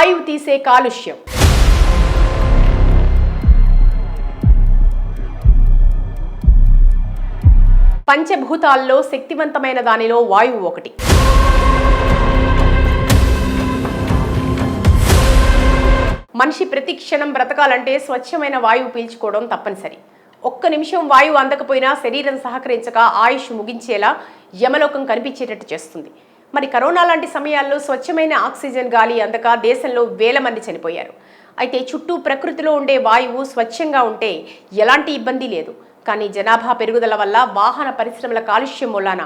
వాయువు తీసే కాలుష్యం. పంచభూతాల్లో శక్తివంతమైన దానిలో వాయువు ఒకటి. మనిషి ప్రతి క్షణం బ్రతకాలంటే స్వచ్ఛమైన వాయువు పీల్చుకోవడం తప్పనిసరి. ఒక్క నిమిషం వాయువు అందకపోయినా శరీరం సహకరించక ఆయుష్ ముగించేలా యమలోకం కనిపించేటట్టు చేస్తుంది. మరి కరోనా లాంటి సమయాల్లో స్వచ్ఛమైన ఆక్సిజన్ గాలి అందక దేశంలో వేల మంది చనిపోయారు. అయితే చుట్టూ ప్రకృతిలో ఉండే వాయువు స్వచ్ఛంగా ఉంటే ఎలాంటి ఇబ్బంది లేదు. కానీ జనాభా పెరుగుదల వల్ల వాహన పరిశ్రమల కాలుష్యం మూలాన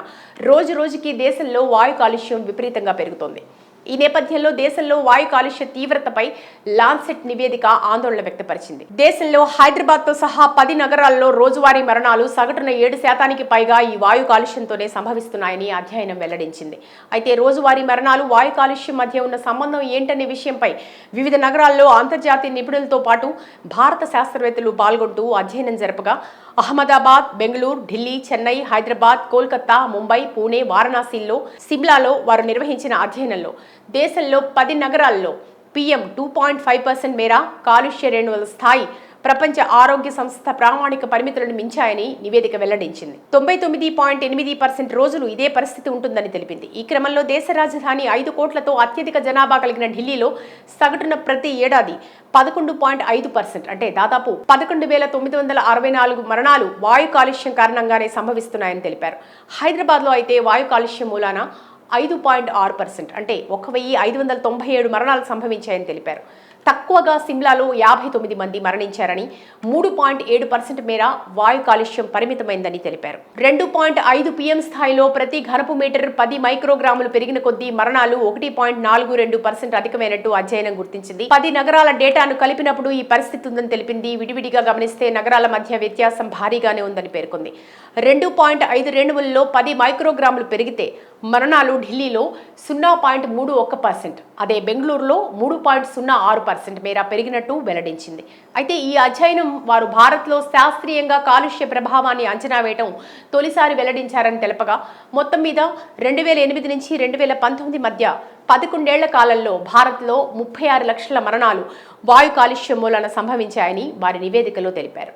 రోజు రోజుకి దేశంలో వాయు కాలుష్యం విపరీతంగా పెరుగుతోంది. ఈ నేపథ్యంలో దేశంలో వాయు కాలుష్య తీవ్రతపై లాన్సెట్ నివేదిక ఆందోళన వ్యక్తపరిచింది. దేశంలో హైదరాబాద్తో సహా పది నగరాల్లో రోజువారీ మరణాలు సగటున ఏడు శాతానికి పైగా ఈ వాయు కాలుష్యంతోనే సంభవిస్తున్నాయని అధ్యయనం వెల్లడించింది. అయితే రోజువారీ మరణాలు వాయు కాలుష్యం మధ్య ఉన్న సంబంధం ఏంటనే విషయంపై వివిధ నగరాల్లో అంతర్జాతీయ నిపుణులతో పాటు భారత శాస్త్రవేత్తలు పాల్గొంటూ అధ్యయనం జరపగా అహ్మదాబాద్ బెంగళూరు ఢిల్లీ చెన్నై హైదరాబాద్ కోల్కతా ముంబై పూణే వారణాసిల్లో సిమ్లాలో వారు నిర్వహించిన అధ్యయనంలో దేశంలో పది నగరాల్లో PM two point five percent మేర కాలుష్య రేణువుల స్థాయి ప్రపంచ ఆరోగ్య సంస్థ ప్రామాణిక పరిమితులను మించాయని నివేదిక వెల్లడించింది. తొంభై తొమ్మిది పాయింట్ ఎనిమిది పర్సెంట్ రోజులు ఇదే పరిస్థితి ఉంటుందని తెలిపింది. ఈ క్రమంలో దేశ రాజధాని ఐదు కోట్లతో అత్యధిక జనాభా కలిగిన ఢిల్లీలో సగటున ప్రతి ఏడాది పదకొండు పాయింట్ ఐదు పర్సెంట్ అంటే దాదాపు పదకొండు వేల తొమ్మిది వందల అరవై నాలుగు మరణాలు వాయు కాలుష్యం కారణంగానే సంభవిస్తున్నాయని తెలిపారు. హైదరాబాద్లో అయితే వాయు కాలుష్యం మూలాన ఐదు పాయింట్ ఆరు పర్సెంట్. అంటే ఒక వెయ్యి ఐదు వందల తొంభై ఏడు మరణాలు సంభవించాయని తెలిపారు. తక్కువగా సిమ్లాలో యాభై తొమ్మిది మంది మరణించారని మూడు పాయింట్ ఏడు పర్సెంట్ మేర వాయు కాలుష్యం పరిమితమైందని తెలిపారు. రెండు పాయింట్ ఐదు పిఎం స్థాయిలో ప్రతి ఘనపు మీటర్ పది మైక్రోగ్రాములు పెరిగిన కొద్దీ మరణాలు ఒకటి పాయింట్ నాలుగు రెండు పర్సెంట్ అధికమైనట్టు అధ్యయనం గుర్తించింది. పది నగరాల డేటాను కలిపినప్పుడు ఈ పరిస్థితి ఉందని తెలిపింది. విడివిడిగా గమనిస్తే నగరాల మధ్య వ్యత్యాసం భారీగానే ఉందని పేర్కొంది. రెండు పాయింట్ ఐదు రేణువుల్లో పది మైక్రోగ్రాములు పెరిగితే మరణాలు ఢిల్లీలో సున్నా పాయింట్ మూడు ఒక్క పర్సెంట్. అదే బెంగళూరులో మూడు పాయింట్ సున్నా ఆరు పర్సెంట్ మేర పెరిగినట్టు వెల్లడించింది. అయితే ఈ అధ్యయనం వారు భారత్లో శాస్త్రీయంగా కాలుష్య ప్రభావాన్ని అంచనా వేయటం తొలిసారి వెల్లడించారని తెలపగా మొత్తం మీద రెండు వేల ఎనిమిది నుంచి రెండు వేల పంతొమ్మిది మధ్య పదకొండేళ్ళ కాలంలో భారత్లో ముప్పై ఆరు లక్షల మరణాలు వాయు కాలుష్యం మూలన సంభవించాయని వారి నివేదికలో తెలిపారు.